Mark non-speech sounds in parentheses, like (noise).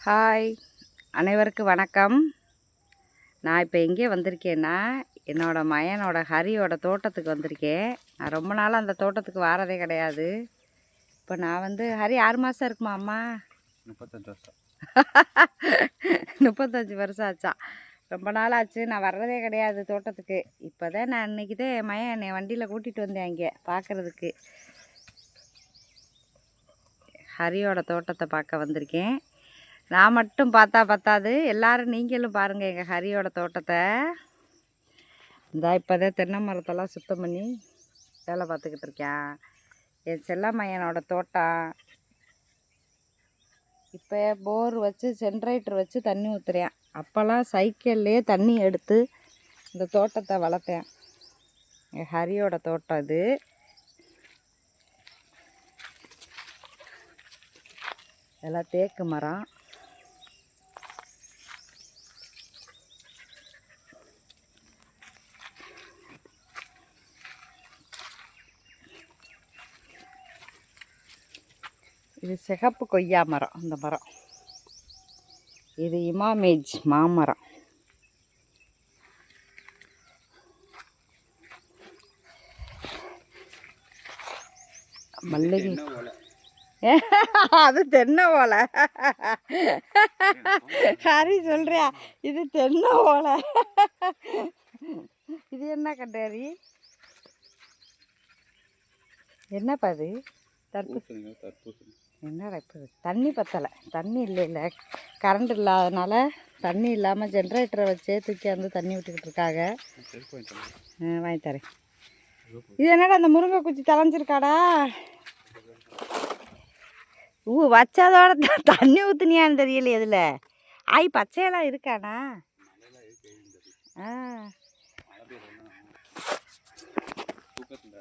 Hi அனைவருக்கும் வணக்கம். நான் இப்போ எங்கே வந்திருக்கேன்னா என்னோட மயனோட ஹரியோட தோட்டத்துக்கு வந்திருக்கேன். நான் ரொம்ப நாளாக அந்த தோட்டத்துக்கு வாரதே கிடையாது. இப்போ நான் வந்து ஹரி ஆறு மாதம் இருக்குமா அம்மா? முப்பத்தஞ்சு வருஷம். (laughs) முப்பத்தஞ்சு வருஷம் ஆச்சா. ரொம்ப நாள் ஆச்சு நான் வர்றதே கிடையாது தோட்டத்துக்கு. இப்போ தான் நான் இன்றைக்கி தான் என் மயன் என்னை வண்டியில் கூட்டிகிட்டு வந்தேன் அங்கே பார்க்குறதுக்கு ஹரியோட தோட்டத்தை பார்க்க வந்திருக்கேன். நான் மட்டும் பார்த்தா பத்தாது. எல்லோரும் நீங்களும் பாருங்கள் எங்கள் ஹரியோட தோட்டத்தை. இந்த இப்போ தான் தென்னை மரத்தெல்லாம் சுத்தம் பண்ணி வேலை பார்த்துக்கிட்டு இருக்கேன். என் செல்லம்மையனோட தோட்டம். இப்போ போர் வச்சு ஜென்ரேட்டர் வச்சு தண்ணி ஊற்றுறேன் அப்போல்லாம் சைக்கிள்லேயே தண்ணி எடுத்து இந்த தோட்டத்தை வளர்த்தேன். என் ஹரியோட தோட்டம் இது எல்லாம் தேக்கு மரம். இது சிகப்பு கொய்யா மரம் இந்த மரம். இது இமாமேஜ் மாமரம். மல்லிகை. அது தென்னை ஓலை. ஹரி சொல்றியா? இது தென்னை ஓலை. இது என்ன கண்டாரி என்னப்பா இது? தர்பூசணி தர்பூசணி. என்னடா இப்போ தண்ணி பற்றலை தண்ணி இல்லை இல்லை. கரண்ட் இல்லாதனால தண்ணி இல்லாமல் ஜென்ரேட்டரை வச்சே தூக்கி வந்து தண்ணி விட்டுக்கிட்டு இருக்காங்க. ஆ, வாங்கி தரேன். இது என்னடா அந்த முருங்கை குச்சி தலைஞ்சிருக்காடா ஊ வச்சதோட தண்ணி ஊற்றுனியான்னு தெரியல இதில். ஆய் பச்சையெல்லாம் இருக்கானா ஆ. தூக்கத்தில்